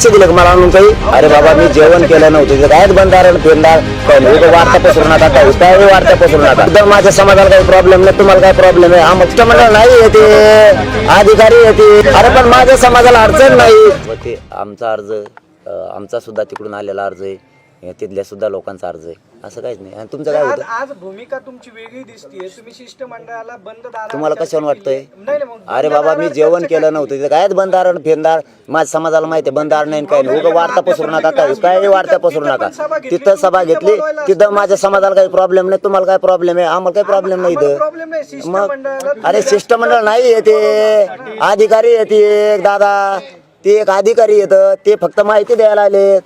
लक्ष दिले का मला आणून काही? अरे बाबा मी जेवण केलं नव्हतं. तिथं काय बंधारण फिरणार वार्ता पसरू नका काय काय वार्ता पसरू नका? एकदम माझ्या समाजाला काही प्रॉब्लेम नाही तुम्हाला काय प्रॉब्लेम आहे? आमचं मंडळ नाही येते. अधिकारी येते. अरे पण माझ्या समाजाला अडचण नाही. ते आमचा अर्ज आमचा सुद्धा तिकडून आलेला अर्ज आहे. तिथल्या सुद्धा लोकांचा अर्ज आहे. असं काहीच नाही. आणि तुमचं काय आज होतं? आज भूमिका तुमची वेगळी दिसतीये. तुम्ही शिष्टमंडळाला बंद तुम्हाला कशावर वाटतंय केली. नाही नाही, मग अरे बंद बाबा मी जेवण चर्चा केलं. नव्हतं. तिथं काय बंधारण फेंदार? माझ्या समाजाला माहिती आहे बंधार नाही काय नाही. उगा वार्ता पसरू नका काय काय वार्ता पसरू नका. तिथं सभा घेतली तिथं माझ्या समाजाला काही प्रॉब्लेम नाही तुम्हाला काय प्रॉब्लेम आहे? आम्हाला काही प्रॉब्लेम नाही इथं. नाही मग शिष्टमंडळाला अरे शिष्टमंडळ नाही येते. अधिकारी येते एक दादा. ते एक अधिकारी येतं. ते फक्त माहिती द्यायला आलेत.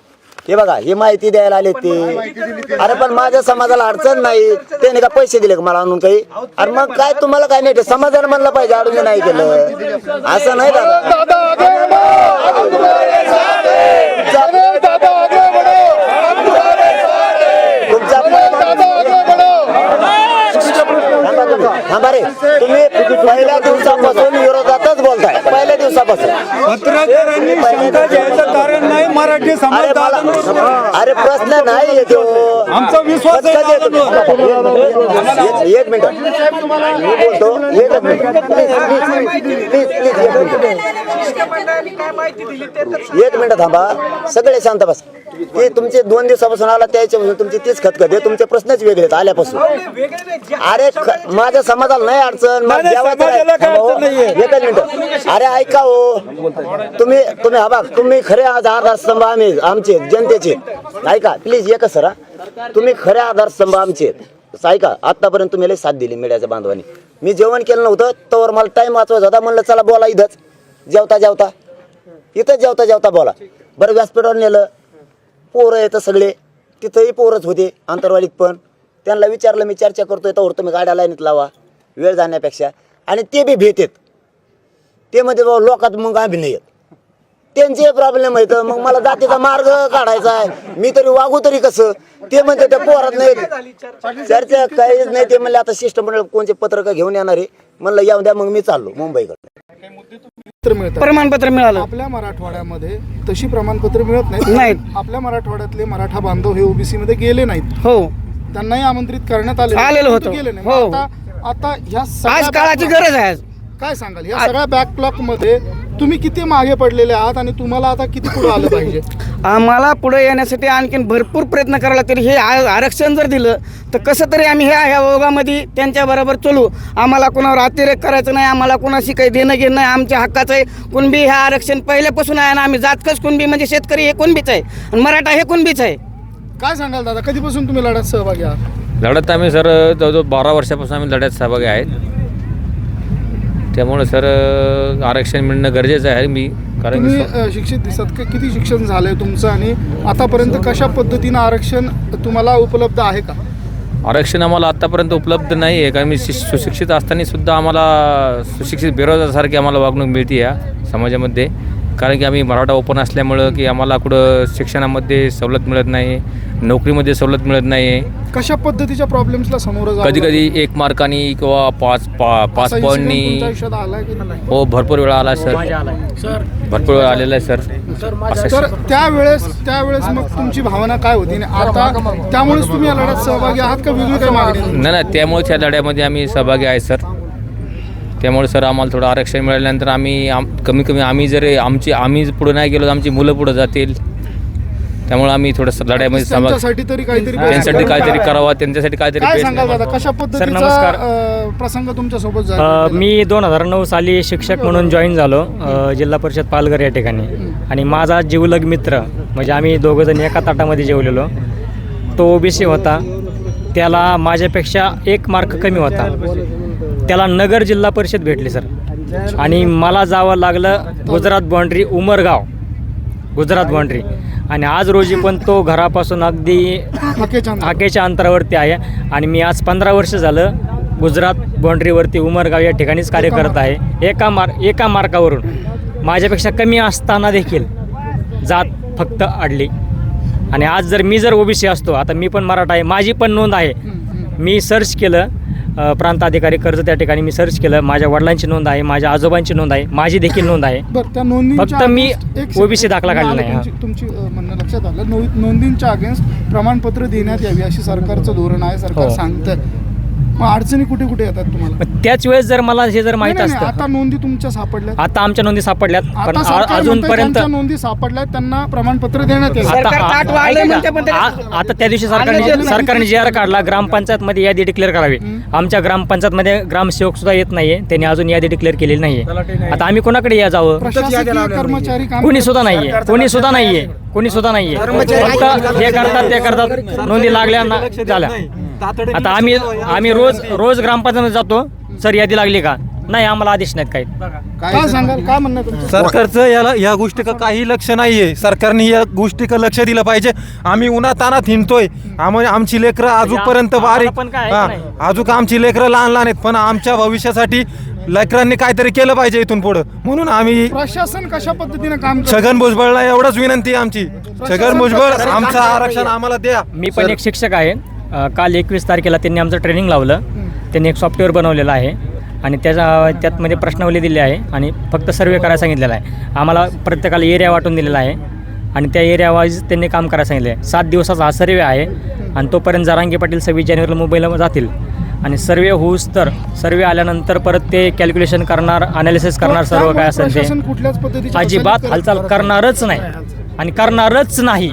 हे बघा ही माहिती द्यायला आलेत ते. अरे पण माझ्या समाजाला अडचण नाही. त्याने का पैसे दिले का मला आणून काही? अरे मग काय तुम्हाला काय नाही ते? समाजाने म्हणलं पाहिजे अडून नाही केलं. असं नाही. थांबा रे. तुम्ही पहिल्या दिवसापासून विरोधातच बोलताय. पहिल्या दिवसापासून. मराठी अरे समाज मला अरे प्रश्न नाही येतो आमचा विश्वास आहे एक एक मिनिट मी बोलतो. एकच मिनिट. प्लीज प्लीज प्लीज एक मिनिट. शिष्टमंडळाने काय माहिती दिली. ते तर सांगा. एक मिनिट थांबा. सगळे शांत बस. ते तुमचे दोन दिवसापासून आला त्याच्यापासून तुमची तीच खतखत आहे तुमचे प्रश्नच वेगळे आहेत आल्यापासून अरे ख- माझ्या समाजाला नाही अडचण? समाजाला काय हो. अडचण नाहीये. एकच मिनिट अरे ऐका हो तुम्ही तुम्ही हा बघ तुम्ही खरे आज आधारस्तंभ आम्ही आमचे जनतेचे ऐका प्लीज एकच सर हा. तुम्ही खरे आधारस्तंभ आमचे आहेत. ऐका आतापर्यंत तुम्ही लई साथ दिली मीडियाच्या बांधवानी मी जेवण केलं नव्हतं तर मला टाइम वाचवायचा होता म्हणलं चला बोला इथंच जेवता जेवता इथंच जेवता जेवता बोला बरं व्यासपीठावर नेलं पोरं येतं सगळे. तिथंही पोरच होते अंतरवालीत पण. त्यांना विचारलं मी चर्चा करतोय तर तुम्ही गाड्या लाईनीत लावा वेळ जाण्यापेक्षा. आणि ते बी भेटेत ते मध्ये बाबा लोकात मग आम्ही नाही येत. त्यांचे प्रॉब्लेम आहेत मग मला जातीचा मार्ग काढायचा आहे. मी तरी वागू तरी कसं? ते म्हणते त्या पोरात नाही चर्चा काहीच नाही ते म्हणले आता शिष्टमंडळ कोणते पत्रक घेऊन येणार आहे. म्हणलं येऊ द्या मग मी चाललो मुंबईकडे. मिळतात. प्रमाणपत्र मिळालं. आपल्या मराठवाड्यामध्ये तशी प्रमाणपत्र मिळत नाहीत. नाहीत. आपल्या मराठवाड्यातले मराठा बांधव हे ओबीसी मध्ये गेले नाहीत. हो. त्यांनाही आमंत्रित करण्यात आले आलेलं होतं. गेले नाही. हो. आता आता ह्या सगळ्या आज काळाची गरज आहे आज. काय सांगाल? या सगळ्या बॅकलॉकमध्ये तुम्ही किती मागे पडलेले आहात आणि तुम्हाला आता किती पुढे आलं पाहिजे? आम्हाला पुढे येण्यासाठी आणखीन भरपूर प्रयत्न करायला तरी हे आ- आरक्षण जर दिलं तर कसं तरी आम्ही ह्या ह्या ओघामध्ये त्यांच्याबरोबर चलू. आम्हाला कोणावर अतिरेक करायचं नाही आम्हाला कोणाशी काही देणं घेणं नाही आमच्या हक्काचं आहे. कुणबी हे आरक्षण पहिल्यापासून आहे ना आम्ही जातकच कुणबी म्हणजे शेतकरी हे कुणबीच आहे? आणि मराठा हे कुणबीच आहे? काय सांगाल दादा कधीपासून तुम्ही लढ्यात सहभागी आहात? लढत आम्ही सर जवळजवळ बारा वर्षापासून आम्ही लढ्यात सहभागी आहेत. त्यामुळे सर आरक्षण मिळणं गरजेचं आहे मी कारण की तुम्ही स्व- अ, शिक्षित दिसत का? किती शिक्षण झालंय तुमचं आणि आतापर्यंत कशा पद्धतीनं आरक्षण तुम्हाला उपलब्ध आहे का? आरक्षण आम्हाला आत्तापर्यंत उपलब्ध नाही आहे कारण मी शि सुशिक्षित असताना सुद्धा आम्हाला सुशिक्षित बेरोजगारसारखी आम्हाला वागणूक मिळते या समाजामध्ये. कारण की आम्ही मराठा ओपन असल्यामुळं की आम्हाला कुठं शिक्षणामध्ये सवलत मिळत नाही नोकरीमध्ये सवलत मिळत नाही. कशा पद्धतीच्या प्रॉब्लेम्सला समोर कधी कधी एक मार्कानी किंवा पाच पा पाच पॉईंटनी आयुष्यात आलाय की नाही? हो भरपूर वेळा आला सर. भरपूर वेळा आलेला आहे सर असं तर त्यावेळेस त्यावेळेस मग तुमची भावना काय होती? आणि आता त्यामुळेच तुम्ही या लढ्यात सहभागी आहात का? वेगळी काही मागणी? नाही? नाही त्यामुळेच या लढ्यामध्ये आम्ही सहभागी आहे सर त्यामुळे सर आम्हाला थोडं आरक्षण मिळाल्यानंतर आम्ही आम कमी कमी आम्ही जर आमची आम्ही पुढे नाही गेलो तर आमची मुलं पुढे जातील. त्यामुळे आम्ही थोडंसं लढ्यामध्ये सहभाग त्यांच्यासाठी तरी काहीतरी त्यांच्यासाठी काहीतरी करावं त्यांच्यासाठी काहीतरी काय best सांगाल दादा? कशा पद्धतीचा नमस्कार. अ, प्रसंग तुमच्यासोबत अ, मी दोन हजार नऊ साली शिक्षक म्हणून जॉईन झालो अ, जिल्हा परिषद पालघर या ठिकाणी. आणि माझा जीवलग मित्र म्हणजे आम्ही दोघंजण एका ताटामध्ये जेवलेलो तो ओबीसी होता. त्याला माझ्यापेक्षा एक मार्क कमी होता. त्याला नगर जिल्हा परिषद भेटली सर. आणि मला जावं लागलं गुजरात बाँड्री उमरगाव. गुजरात बाँड्री आणि आज रोजी पण तो घरापासून अगदी हाकेच्या अंतरावरती आहे. आणि मी आज पंधरा वर्ष झालं गुजरात बाँड्रीवरती उमरगाव या ठिकाणीच कार्य करत आहे. एका मार एका मार्कावरून माझ्यापेक्षा कमी असताना देखील जात फक्त अडली. आणि आज जर मी जर ओबीसी असतो आता मी पण मराठा आहे माझी पण नोंद आहे. मी सर्च केलं प्रांत अधिकारी कर्ज त्या ठिकाणी मी सर्च केलं. माझ्या वडिलांची नोंद आहे माझ्या आजोबांची नोंद आहे माझी देखील नोंद आहे. बरं त्या नोंदींच्या फक्त मी against- एक OBC. दाखला काढलेला नाही, तुमची- तुमची अ, म्हणणं लक्षात आलं. नो- नोंदींच्या अगेन्स्ट प्रमाणपत्र देण्यात यावी अशी सरकारचं धोरण आहे. सरकार हो. सांगतंय. मग अडचणी कुठे कुठे येतात तुम्हाला? पण त्याच वेळेस जर मला हे जर माहीत नाही, नाही, असतं आता नोंदी तुमच्या सापडल्या आता आमच्या नोंदी सापडल्यात पण आ- अजूनपर्यंत नोंदी सापडल्यात त्यांना प्रमाणपत्र देण्यात येईल. सरकार आता- ताट वाढलंय ऐका म्हणते, पण ना, त्याला- आ- आता त्या दिवशी आणलं सरकारने. सरकारने जी आर काढला ग्रामपंचायतमध्ये यादी डिक्लेअर करावी. आमच्या ग्रामपंचायतमध्ये ग्रामसेवक सुद्धा येत नाहीये. त्यांनी अजून यादी डिक्लेअर केलेली नाहीये. आता आम्ही कोणाकडे या जावं? प्रशासकीय कर्मचारी काम कोणी सुद्धा नाहीये. कोणी सुद्धा नाहीये. कोणी सुद्धा नाहीये. फक्त हे करतात ते करतात. नोंदी लागल्या ना झाल्या. आता आम्ही आम्ही रोज रोज ग्रामपंचायत जातो. सर यादी लागली का? नाही आम्हाला आदेश नाहीत काही. काय सांगाल? काय म्हणणं तुमचं? सरकारचं याला या गोष्टीकडे काही लक्ष नाहीये. सरकारने या गोष्टीकडे लक्ष दिलं पाहिजे. आम्ही उन्हातानात हिंडतोय. आम्ही आमची लेकरं अजूनपर्यंत आम्हाला बारीक पण काय आहे हा, की नाही? अजून आमची लेकरं लहान लहान आहेत पण आमच्या भविष्यासाठी लेकरांनी काहीतरी केलं पाहिजे इथून पुढं. म्हणून आम्ही प्रशासन कशा पद्धतीने काम करतं? छगन भुजबळला एवढंच विनंती आहे आमची. छगन भुजबळ आमचं आरक्षण आम्हाला द्या. मी पण एक शिक्षक आहे. काल एकवीस तारखेला त्यांनी आमचं ट्रेनिंग लावलं. त्यांनी एक सॉफ्टवेअर बनवलेलं आहे. आणि त्याच्या त्यातमध्ये प्रश्नावली दिली आहे आणि फक्त सर्वे करायला सांगितलेला आहे. आम्हाला प्रत्येकाला एरिया वाटून दिलेला आहे. आणि त्या एरिया वाईज त्यांनी काम करायला सांगितलं आहे. सात दिवसाचा हा सर्वे आहे. आणि तोपर्यंत जारांगे पाटील सव्वीस जानेवारीला मुंबईला जातील. आणि सर्वे होऊस तर सर्वे आल्यानंतर परत ते कॅल्क्युलेशन करणार अनालिसिस करणार सर्व काय असेल ते. अजिबात हालचाल करणारच नाही. आणि करणारच नाही.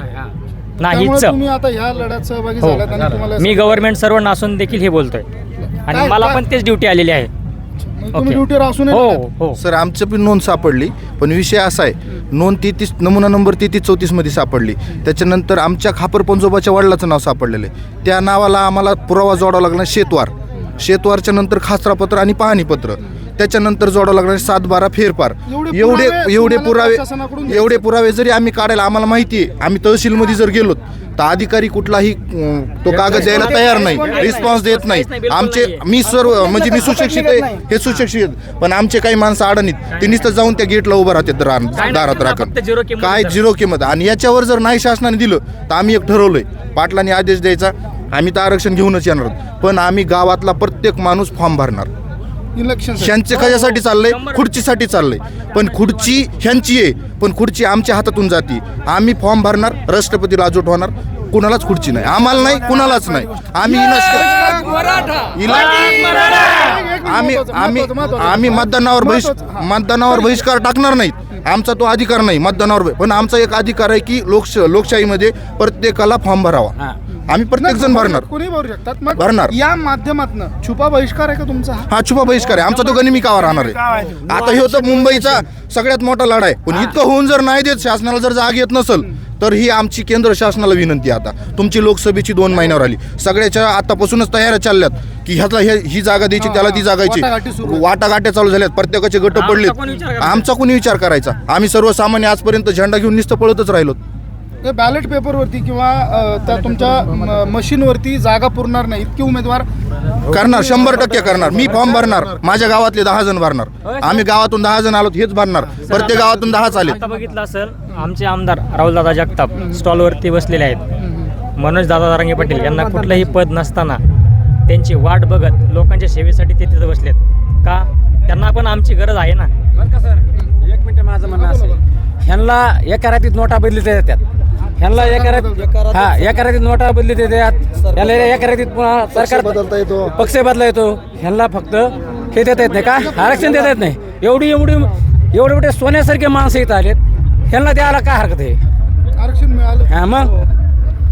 त्यामुळे नाहीच तुम्ही आता ह्या लढ्यात सहभागी हो. झालात आणि तुम्हाला मी गव्हर्नमेंट सर्व नसून देखील हे बोलतोय. आणि काय- मला पण तेच ड्युटी आलेली आहे. तुम्ही ओके. ड्युटीवर असून हो हो. सर आमचं पण नोंद सापडली पण विषय असा आहे. नोंद तेहतीस नमुना नंबर तेहतीस चौतीसमध्ये सापडली. त्याच्यानंतर आमच्या खापर पंजोबाच्या वडिलाचं नाव सापडलेलं आहे. त्या नावाला आम्हाला पुरावा जोडावा लागला शेतवार. शेतवारच्या नंतर खासरापत्र आणि पाहणीपत्र. त्याच्यानंतर जोडावं लागणार सात बारा फेरफार. एवढे एवढे पुरावे एवढे पुरावे जरी आम्ही काढायला आम्हाला माहिती आहे आम्ही तहसीलमध्ये जर गेलो तर अधिकारी कुठलाही तो कागद द्यायला तयार नाही रिस्पॉन्स देत नाही. आमचे मी सर्व म्हणजे मी सुशिक्षित आहे हे सुशिक्षित. पण आमचे काही माणसं अडणीत ते नुसतं जाऊन त्या गेटला उभं राहतात दारात राखण किंमत काय. झिरो किंमत? आणि याच्यावर जर नाही शासनाने दिलं तर आम्ही एक ठरवलंय पाटलांनी आदेश द्यायचा आम्ही तर आरक्षण घेऊनच येणार आहोत. पण आम्ही गावातला प्रत्येक माणूस फॉर्म भरणार. इलेक्शन ह्यांचे कशासाठी चाललंय? खुर्चीसाठी चाललंय. पण खुर्ची ह्यांची आहे. पण खुर्ची आमच्या हातातून जाती. आम्ही फॉर्म भरणार राष्ट्रपती राजवट होणार. कुणालाच खुर्ची नाही. आम्हाला नाही कुणालाच नाही. आम्ही आम्ही आम्ही आम्ही मतदानावर बहिष मतदानावर बहिष्कार टाकणार नाहीत. आमचा तो अधिकार नाही मतदानावर. पण आमचा एक अधिकार आहे की लोकश लोकशाहीमध्ये प्रत्येकाला फॉर्म भरावा. आम्ही प्रत्येक जण भरणार. कोणी भरू शकतात. मग भरणार. या माध्यमातून छुपा बहिष्कार आहे का तुमचा? हा? छुपा बहिष्कार आहे. आमचा तो गनिमिकावर राहणार आहे? आता हे होतं मुंबईचा सगळ्यात मोठा लढा आहे पण इतकं होऊन जर नाही देत शासनाला जर जाग येत नसेल तर ही आमची केंद्र शासनाला विनंती आहे आता. तुमची लोकसभेची दोन महिन्यावर आली. सगळ्याच्या आतापासूनच तयाऱ्या चालल्यात की ह्याला हे ही जागा द्यायची त्याला ती वाटाघाटी जागायची सुरू आहेत. वाटाघाट्या चालू झाल्यात. प्रत्येकाचे गट पडलेत? आमचा कोणी विचार करायचा. आम्ही सर्वसामान्य आजपर्यंत झेंडा घेऊन नुसतं पळतच राहिलो बॅलेट पेपरवरती किंवा त्या तुमच्या मशीनवरती जागा पुरणार नाही इतके उमेदवार करणार शंभर टक्के करणार. मी फॉर्म भरणार. माझ्या गावातले दहा जण भरणार. आम्ही गावातून दहा जण आलो हेच भरणार. प्रत्येक गावातून दहाच आले आता बघितलं असेल आमचे आमदार राहुलदादा जगताप स्टॉलवरती बसलेले आहेत. मनोज दादा दारांगे पाटील यांना कुठलंही पद नसताना त्यांची वाट बघत लोकांच्या सेवेसाठी ते तिथं बसलेत. का? त्यांना पण आमची गरज आहे ना? बरं का सर? एक मिनिट माझं म्हणणं असं आहे. ह्यांना एका रात्रीत नोटा बदलीत येतात. ह्यांना एका हा एका रात्रीत नोटा बदलीत येतात याला एका रात्रीत पुन्हा सरकार बदलता येतो. पक्ष बदला येतो. ह्यांना फक्त हे देता येत नाही. का? आरक्षण देता येत नाही. एवढी एवढी एवढे एवढे सोन्यासारखे माणसं इथं आलेत. ह्यांना द्यायला काय हरकत आहे? आरक्षण मिळालं. हा मग?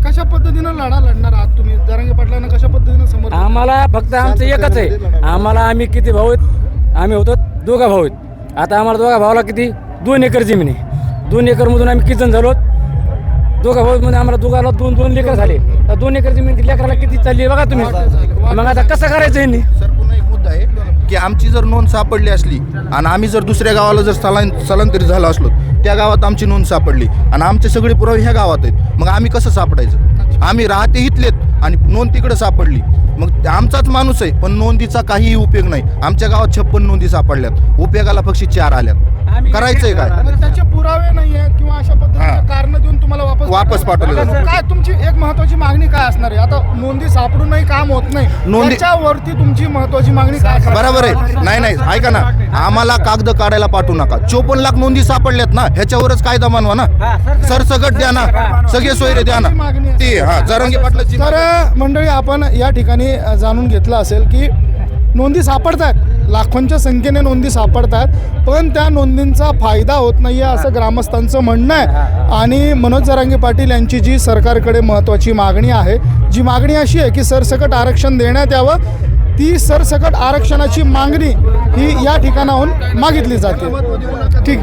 कशा पद्धतीनं लढा लढणार आहात तुम्ही? जरांगे पाटलांना कशा पद्धतीनं समोर आम्हाला फक्त आमचं एकच आहे. आम्हाला आम्ही किती भाऊ आहेत? आम्ही होतो दोघा भाऊ आहेत. आता आम्हाला दोघा भावाला किती? दोन एकर जमीन आहे. दोन एकरमधून आम्ही किती जण झालो? दोघा भाऊ मध्ये आम्हाला दोघाला दोन दोन लेकर झाले. तर दोन एकर जमीन लेकराला किती चालली बघा तुम्ही. मग आता कसं करायचं यांनी? सर पुन्हा एक मुद्दा आहे की आमची जर नोंद सापडली असली आणि आम्ही जर दुसऱ्या गावाला जर स्थलां स्थलांतरित झालो असलो त्या गावात आमची नोंद सापडली आणि आमचे सगळे पुरावे ह्या गावात आहेत. मग आम्ही कसं सापडायचं? आम्ही राहते इथलेत आणि नोंद तिकडे सापडली. मग आमचाच माणूस आहे पण नोंदीचा काहीही उपयोग नाही. आमच्या गावात छप्पन नोंदी सापडल्यात. उपयोगाला फक्त चार आल्यात. करायचंय काय? त्याचे पुरावे नाही आहेत किंवा अशा पद्धतीचे. कारण देऊन तुम्हाला वापस वापस पाठवले. काय तुमची एक महत्वाची मागणी काय असणार आहे? आता नोंदी सापडूनही काम होत नाही. नोंदी- त्याच्यावरती तुमची महत्वाची मागणी काय? बरोबर आहे. नाही नाही. ऐका ना. आम्हाला कागद काढायला पाठवू नका. चोपन्न लाख नोंदी सापडल्यात ना ह्याच्यावरच कायदा मानवा ना. सरसगट द्या ना. सगळे सोयरे द्या ना. ती हा जरंगी पाटलाची तर मंडळी आपण या ठिकाणी जाणून घेतलं असेल की नोंदी सापडतात. लाखोंच्या संख्येने नोंदी सापडतात. पण त्या नोंदींचा फायदा होत नाही आहे असं ग्रामस्थांचं म्हणणं आहे. आणि मनोज जरांगे पाटील यांची जी सरकारकडे महत्त्वाची मागणी आहे जी मागणी अशी आहे की सरसकट आरक्षण देण्यात यावं. ती सरसकट आरक्षणाची मागणी ही या ठिकाणाहून मागितली जाते. ठीक.